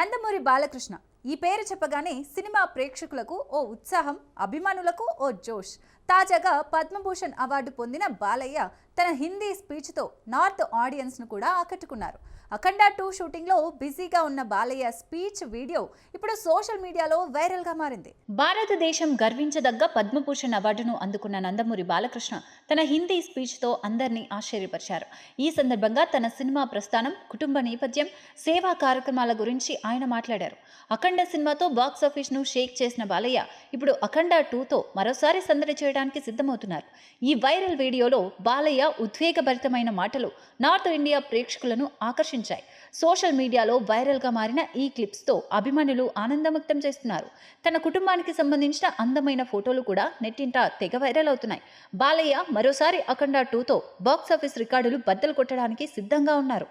నందమూరి బాలకృష్ణ. ఈ పేరు చెప్పగానే సినిమా ప్రేక్షకులకు ఓ ఉత్సాహం అభిమానులకు ఓ జోష్. తాజాగా పద్మభూషణ్ అవార్డు పొందిన బాలయ్య తన హిందీ స్పీచ్తో నార్త్ ఆడియన్స్ను కూడా ఆకట్టుకున్నారు. అఖండ టూ షూటింగ్లో బిజీగా ఉన్న బాలయ్య స్పీచ్ వీడియో ఇప్పుడు సోషల్ మీడియాలో వైరల్గా మారింది. భారతదేశం గర్వించదగ్గ పద్మభూషణ్ అవార్డును అందుకున్న నందమూరి బాలకృష్ణ తన హిందీ స్పీచ్తో అందరినీ ఆశ్చర్యపరిచారు. ఈ సందర్భంగా తన సినిమా ప్రస్థానం కుటుంబ నేపథ్యం సేవా కార్యక్రమాల గురించి ఆయన మాట్లాడారు. అఖండ సినిమాతో బాక్సాఫీస్ను షేక్ చేసిన బాలయ్య ఇప్పుడు అఖండ టూతో మరోసారి సందడి చేయడానికి సిద్ధమవుతున్నారు. ఈ వైరల్ వీడియోలో బాలయ్య ఉద్వేగభరితమైన మాటలు నార్త్ ఇండియా ప్రేక్షకులను ఆకర్షించాయి. సోషల్ మీడియాలో వైరల్గా మారిన ఈ క్లిప్స్తో అభిమానులు ఆనందం వ్యక్తం చేస్తున్నారు. తన కుటుంబానికి సంబంధించిన అందమైన ఫోటోలు కూడా నెట్టింట తెగ వైరల్ అవుతున్నాయి. బాలయ్య మరోసారి అఖండ టూతో బాక్స్ ఆఫీస్ రికార్డులు బద్దలు కొట్టడానికి సిద్ధంగా ఉన్నారు.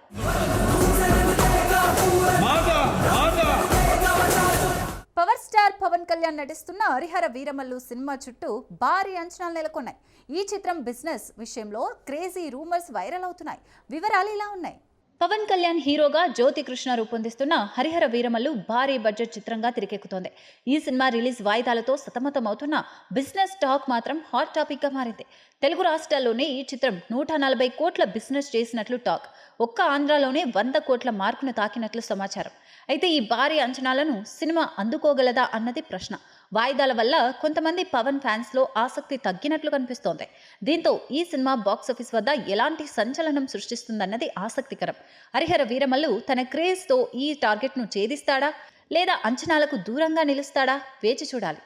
కళ్యాణ్ నటిస్తున్న హరిహర వీరమల్లు సినిమా చుట్టూ భారీ అంచనాలు నెలకొన్నాయి. ఈ చిత్రం బిజినెస్ విషయంలో క్రేజీ రూమర్స్ వైరల్ అవుతున్నాయి. వివరాలు ఇలా ఉన్నాయి. పవన్ కళ్యాణ్ హీరోగా జ్యోతి కృష్ణ రూపొందిస్తున్న హరిహర వీరమల్లు భారీ బడ్జెట్ చిత్రంగా తెరకెక్కుతోంది. ఈ సినిమా రిలీజ్ వాయిదాలతో సతమతమవుతున్న బిజినెస్ టాక్ మాత్రం హాట్ టాపిక్గా మారింది. తెలుగు రాష్ట్రాల్లోనే ఈ చిత్రం నూట నలభై కోట్ల బిజినెస్ చేసినట్లు టాక్. ఒక్క ఆంధ్రాలోనే వంద కోట్ల మార్కును తాకినట్లు సమాచారం. అయితే ఈ భారీ అంచనాలను సినిమా అందుకోగలదా అన్నది ప్రశ్న. వాయిదాల వల్ల కొంతమంది పవన్ ఫ్యాన్స్లో ఆసక్తి తగ్గినట్లు కనిపిస్తోంది. దీంతో ఈ సినిమా బాక్సాఫీస్ వద్ద ఎలాంటి సంచలనం సృష్టిస్తుందన్నది ఆసక్తికరం. హరిహర వీరమల్లు తన క్రేజ్తో ఈ టార్గెట్ను ఛేదిస్తాడా? లేదా అంచనాలకు దూరంగా నిలుస్తాడా? వేచి చూడాలి.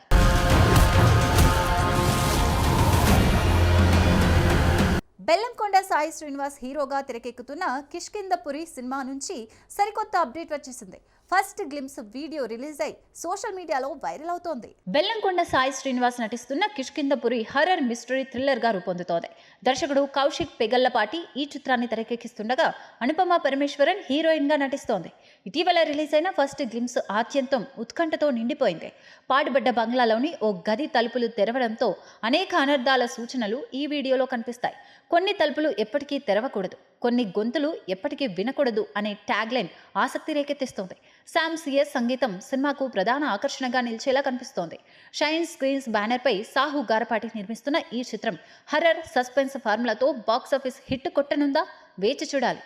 బెల్లంకొండ సాయి శ్రీనివాస్ హీరోగా తెరకెక్కుతున్న కిష్కిందపురి సినిమా నుంచి సరికొత్త అప్డేట్ వచ్చేసింది. ఫస్ట్ గ్లిమ్స్ వీడియో రిలీజ్ అయి సోషల్ మీడియాలో వైరల్ అవుతోంది. బెల్లంకొండ సాయి శ్రీనివాస్ నటిస్తున్న కిష్కిందపురి హర్రర్ మిస్టరీ థ్రిల్లర్గా రూపొందుతోంది దర్శకుడు కౌశిక్ పెగల్లపాటి ఈ చిత్రాన్ని తెరకెక్కిస్తుండగా అనుపమ పరమేశ్వరన్ హీరోయిన్గా నటిస్తోంది. ఇటీవల రిలీజ్ అయిన ఫస్ట్ గ్లిమ్స్ ఆత్యంతం ఉత్కంఠతో నిండిపోయింది. పాడుబడ్డ బంగ్లాలోని ఓ గది తలుపులు తెరవడంతో అనేక అనర్థాల సూచనలు ఈ వీడియోలో కనిపిస్తాయి. కొన్ని తలుపులు ఎప్పటికీ తెరవకూడదు. కొన్ని గొంతులు ఎప్పటికీ వినకూడదు అనే ట్యాగ్లైన్ ఆసక్తి రేకెత్తిస్తోంది. శామ్ సిఎస్ సంగీతం సినిమాకు ప్రధాన ఆకర్షణగా నిలిచేలా కనిపిస్తోంది. షైన్ స్క్రీన్స్ బ్యానర్పై సాహు గారపాటి నిర్మిస్తున్న ఈ చిత్రం హర్రర్ సస్పెన్స్ ఫార్ములాతో బాక్సాఫీస్ హిట్ కొట్టనుందా? వేచి చూడాలి.